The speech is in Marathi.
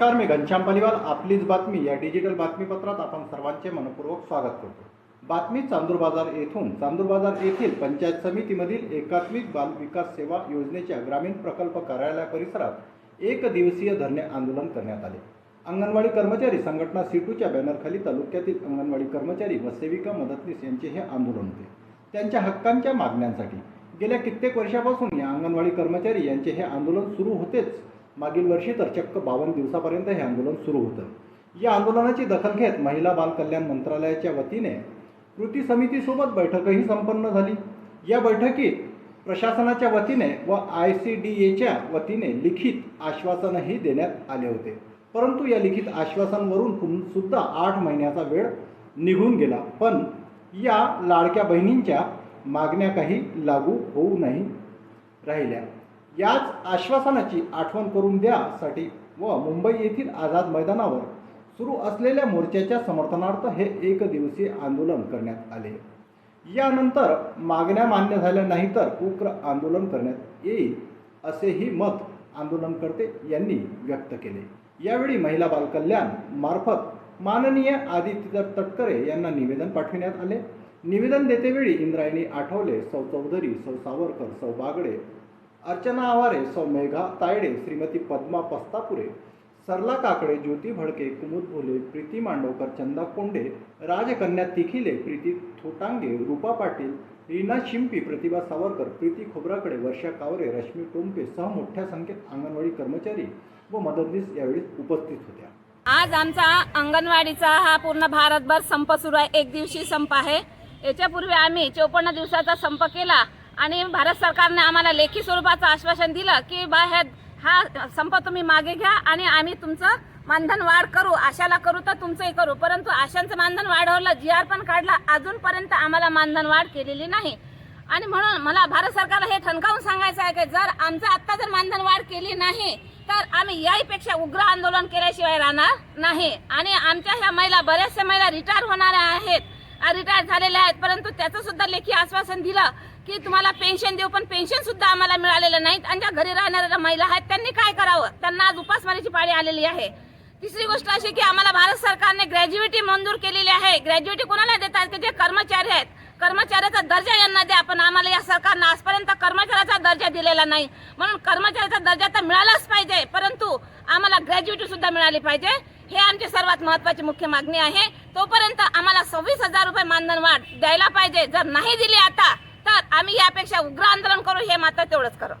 नमस्कार मी घनश्याम पलिवाल. आपलीच बातमी या डिजिटल बातमीपत्रात आपण सर्वांचे मनपूर्वक स्वागत करतो. बातमी चांदूर बाजार येथून चांदूर बाजार येथील पंचायत समितीमधील एकात्मिक बाल विकास सेवा योजनेच्या ग्रामीण प्रकल्प कार्यालय परिसरात एक दिवसीय धरणे आंदोलन करण्यात आले. अंगणवाडी कर्मचारी संघटना सीटूच्या बॅनरखाली तालुक्यातील अंगणवाडी कर्मचारी व सेविका मदतनीस यांचे हे आंदोलन होते. त्यांच्या हक्कांच्या मागण्यांसाठी गेल्या कित्येक वर्षापासून या अंगणवाडी कर्मचारी यांचे हे आंदोलन सुरू होतेच मागील वर्षी तर चक्क बावन्न दिवसापर्यंत हे आंदोलन सुरू होतं. या आंदोलनाची दखल घेत महिला बालकल्याण मंत्रालयाच्या वतीने कृती समितीसोबत बैठकही संपन्न झाली. या बैठकीत प्रशासनाच्या वतीने व आय सी डी एच्या वतीने लिखित आश्वासनही देण्यात आले होते. परंतु या लिखित आश्वासनवरून सुद्धा आठ महिन्याचा वेळ निघून गेला. पण या लाडक्या बहिणींच्या मागण्या काही लागू होऊ नाही राहिल्या. याच आश्वासनाची आठवण करून द्यासाठी व मुंबई येथील आझाद मैदानावर सुरू असलेल्या मोर्चाच्या समर्थनार्थ हे एक दिवसीय आंदोलन करण्यात आले. यानंतर मागण्या मान्य झाल्या नाही तर उग्र आंदोलन करण्यात येईल असेही मत आंदोलनकर्ते यांनी व्यक्त केले. यावेळी महिला बालकल्याण मार्फत माननीय आदित्य तटकरे यांना निवेदन पाठविण्यात आले. निवेदन देतेवेळी इंद्रायणी आठवले सौ चौधरी सौ सावरकर सौ बागडे अर्चना आवारे सौ मेघा तायडे श्रीमती पद्मा पस्तापुरे सरला काकडे ज्योती भडके कुमुद भोले प्रीती मांडवकर चंदा कोंडे राजकन्या तिखिले प्रीती थोटांगे रूपा पाटील रीना शिंपी प्रतिभा सावरकर प्रीती खोबराकडे वर्षा कावरे रश्मी टोंपे सह मोठ्या संख्येत अंगणवाडी कर्मचारी व मदतनीस यावेळी उपस्थित होत्या. आज आमचा अंगणवाडीचा हा पूर्ण भारतभर संप सुरू आहे. एक दिवशी संप आहे. याच्यापूर्वी आम्ही चोपन्न दिवसाचा संप केला. आणि भारत सरकारने आम्हाला लेखी स्वरूपाचं आश्वासन दिलं की बा हे हा संप तुम्ही मागे घ्या आणि आम्ही तुमचं मानधन वाढ करू आशाला करू तर तुमचंही करू. परंतु आशांचं मानधन वाढवलं जी आर पण काढला अजूनपर्यंत आम्हाला मानधन वाढ केलेली नाही. आणि म्हणून मला भारत सरकारला हे ठणकावून सांगायचं आहे की जर आमचं आत्ता जर मानधन वाढ केली नाही तर आम्ही याहीपेक्षा उग्र आंदोलन केल्याशिवाय राहणार नाही. आणि आमच्या ह्या महिला बऱ्याचशा महिला रिटायर होणाऱ्या आहेत. रिटायर झालेले आहेत परंतु त्याचं सुद्धा लेखी आश्वासन दिलं की तुम्हाला पेन्शन देऊ पण पेन्शन सुद्धा आम्हाला मिळालेलं नाही आणि ज्या घरी राहणाऱ्या महिला आहेत त्यांनी काय करावं? त्यांना आज उपासमारीची पाळी आलेली आहे. तिसरी गोष्ट अशी की आम्हाला भारत सरकारने ग्रॅज्युएटी मंजूर केलेली आहे. ग्रॅज्युएटी कोणाला देतात की जे कर्मचारी आहेत. कर्मचाऱ्याचा दर्जा यांना द्या पण आम्हाला या सरकारनं आजपर्यंत कर्मचाऱ्याचा दर्जा दिलेला नाही. म्हणून कर्मचाऱ्याचा दर्जा तर मिळालाच पाहिजे परंतु आम्हाला ग्रॅज्युएटी सुद्धा मिळाली पाहिजे. हे आमची सर्वात महत्वाची मुख्य मागणी आहे. तोपर्यंत आम्हाला सव्वीस हजार रुपये मानधन वाढ द्यायला पाहिजे. जर नाही दिली आता तर आम्ही यापेक्षा उग्र आंदोलन करू हे मात्र तेवढंच करू.